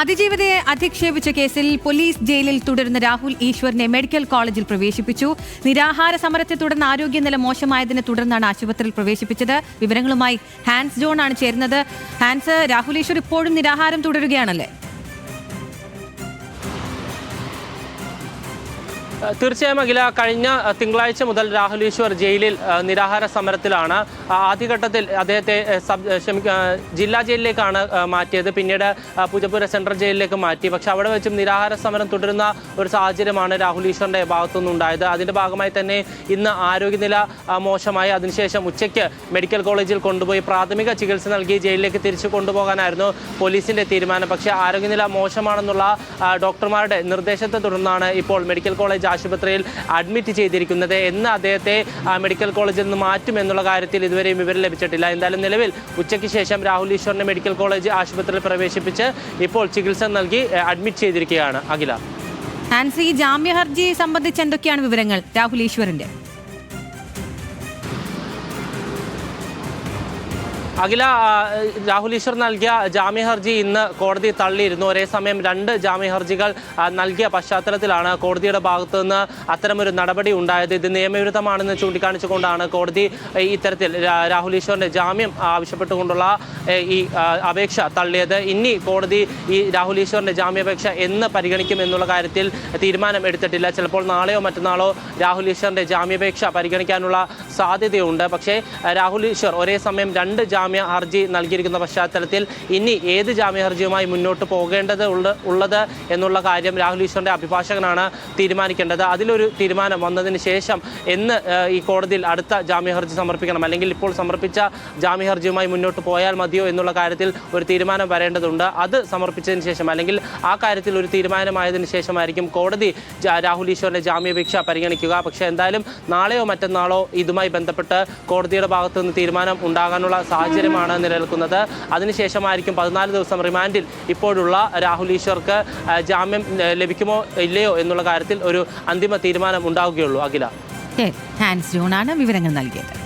അതിജീവിതയെ അധിക്ഷേപിച്ച കേസിൽ പോലീസ് ജയിലിൽ തുടരുന്ന രാഹുൽ ഈശ്വറിനെ മെഡിക്കൽ കോളേജിൽ പ്രവേശിപ്പിച്ചു. നിരാഹാര സമരത്തെ തുടർന്ന് ആരോഗ്യനില മോശമായതിനെ തുടർന്നാണ് ആശുപത്രിയിൽ പ്രവേശിപ്പിച്ചത്. വിവരങ്ങളുമായി ഹാൻസ് ജോൺ ആണ് ചേരുന്നത്. ഹാൻസ് രാഹുൽ ഈശ്വർ ഇപ്പോഴും നിരാഹാരം തുടരുകയാണല്ലേ? തീർച്ചയായും അഖില കഴിഞ്ഞ തിങ്കളാഴ്ച മുതൽ രാഹുൽ ഈശ്വർ ജയിലിൽ നിരാഹാര സമരത്തിലാണ്. ആദ്യഘട്ടത്തിൽ അദ്ദേഹത്തെ സബ് ജില്ലാ ജയിലിലേക്കാണ് മാറ്റിയത്. പിന്നീട് പൂജപ്പുര സെൻട്രൽ ജയിലിലേക്ക് മാറ്റി. പക്ഷെ അവിടെ വെച്ചും നിരാഹാര സമരം തുടരുന്ന ഒരു സാഹചര്യമാണ് രാഹുൽ ഈശ്വറിന്റെ ഭാഗത്തുനിന്ന് ഉണ്ടായത്. അതിന്റെ ഭാഗമായി തന്നെ ഇന്ന് ആരോഗ്യനില മോശമായി. അതിനുശേഷം ഉച്ചയ്ക്ക് മെഡിക്കൽ കോളേജിൽ കൊണ്ടുപോയി പ്രാഥമിക ചികിത്സ നൽകി ജയിലിലേക്ക് തിരിച്ചു കൊണ്ടുപോകാനായിരുന്നു പോലീസിന്റെ തീരുമാനം. പക്ഷേ ആരോഗ്യനില മോശമാണെന്നുള്ള ഡോക്ടർമാരുടെ നിർദ്ദേശത്തെ തുടർന്നാണ് ഇപ്പോൾ മെഡിക്കൽ കോളേജ് ആശുപത്രിയിൽ അഡ്മിറ്റ് ചെയ്തിരിക്കുന്നത് എന്ന് അദ്ദേഹത്തെ മെഡിക്കൽ കോളേജിൽ നിന്ന് മാറ്റും എന്നുള്ള കാര്യത്തിൽ ഇതുവരെയും വിവരം ലഭിച്ചിട്ടില്ല. എന്തായാലും നിലവിൽ ഉച്ചയ്ക്ക് ശേഷം രാഹുൽ ഈശ്വറിനെ മെഡിക്കൽ കോളേജ് ആശുപത്രിയിൽ പ്രവേശിപ്പിച്ച് ഇപ്പോൾ ചികിത്സ നൽകി അഡ്മിറ്റ് ചെയ്തിരിക്കുകയാണ് അഖില. ആൻസി ജാമ്യ ഹർജി സംബന്ധിച്ച് എന്തൊക്കെയാണ് വിവരങ്ങൾ രാഹുൽ ഈശ്വറിന്റെ? അഖില രാഹുൽ ഈശ്വർ നൽകിയ ജാമ്യ ഹർജി ഇന്ന് കോടതി തള്ളിയിരുന്നു. ഒരേ സമയം രണ്ട് ജാമ്യ ഹർജികൾ നൽകിയ പശ്ചാത്തലത്തിലാണ് കോടതിയുടെ ഭാഗത്തു നിന്ന് അത്തരമൊരു നടപടി ഉണ്ടായത്. ഇത് നിയമവിരുദ്ധമാണെന്ന് ചൂണ്ടിക്കാണിച്ചുകൊണ്ടാണ് കോടതി ഇത്തരത്തിൽ രാഹുൽ ഈശ്വറിന്റെ ജാമ്യം ആവശ്യപ്പെട്ടുകൊണ്ടുള്ള ഈ അപേക്ഷ തള്ളിയത്. ഇനി കോടതി ഈ രാഹുൽ ഈശ്വറിന്റെ ജാമ്യാപേക്ഷ എന്ന് പരിഗണിക്കും എന്നുള്ള കാര്യത്തിൽ തീരുമാനം എടുത്തിട്ടില്ല. ചിലപ്പോൾ നാളെയോ മറ്റന്നാളോ രാഹുൽ ഈശ്വറിന്റെ ജാമ്യാപേക്ഷ പരിഗണിക്കാനുള്ള സാധ്യതയുണ്ട്. പക്ഷേ രാഹുൽ ഈശ്വർ ഒരേ സമയം രണ്ട് ജാമ്യ ഹർജി നൽകിയിരിക്കുന്ന പശ്ചാത്തലത്തിൽ ഇനി ഏത് ജാമ്യ ഹർജിയുമായി മുന്നോട്ട് പോകേണ്ടത് ഉള്ള- ഉള്ളത് എന്നുള്ള കാര്യം രാഹുൽ ഈശ്വറിന്റെ അഭിഭാഷകനാണ് തീരുമാനിക്കേണ്ടത്. അതിലൊരു തീരുമാനം വന്നതിന് ശേഷം എന്ന് ഈ കോടതിയിൽ അടുത്ത ജാമ്യ ഹർജി സമർപ്പിക്കണം. അല്ലെങ്കിൽ ഇപ്പോൾ സമർപ്പിച്ച ജാമ്യ ഹർജിയുമായി മുന്നോട്ട് പോയാൽ മതിയോ എന്നുള്ള കാര്യത്തിൽ ഒരു തീരുമാനം വരേണ്ടതുണ്ട്. അത് സമർപ്പിച്ചതിന് ശേഷം അല്ലെങ്കിൽ ആ കാര്യത്തിൽ ഒരു തീരുമാനമായതിനു ശേഷമായിരിക്കും കോടതി രാഹുൽ ഈശ്വറിന്റെ ജാമ്യാപേക്ഷ പരിഗണിക്കുക. പക്ഷേ എന്തായാലും നാളെയോ മറ്റന്നാളോ ഇതുമായി ബന്ധപ്പെട്ട് കോടതിയുടെ ഭാഗത്തു നിന്ന് തീരുമാനം ഉണ്ടാകാനുള്ള സാഹചര്യമാണ് നിലനിൽക്കുന്നത്. അതിനുശേഷമായിരിക്കും പതിനാല് ദിവസം റിമാൻഡിൽ ഇപ്പോഴുള്ള രാഹുൽ ഈശ്വർക്ക് ജാമ്യം ലഭിക്കുമോ ഇല്ലയോ എന്നുള്ള കാര്യത്തിൽ ഒരു അന്തിമ തീരുമാനം ഉണ്ടാവുകയുള്ളൂ. അഖില. ഹാൻസ് ജോൺ ആണ് വിവരങ്ങൾ നൽകിയത്.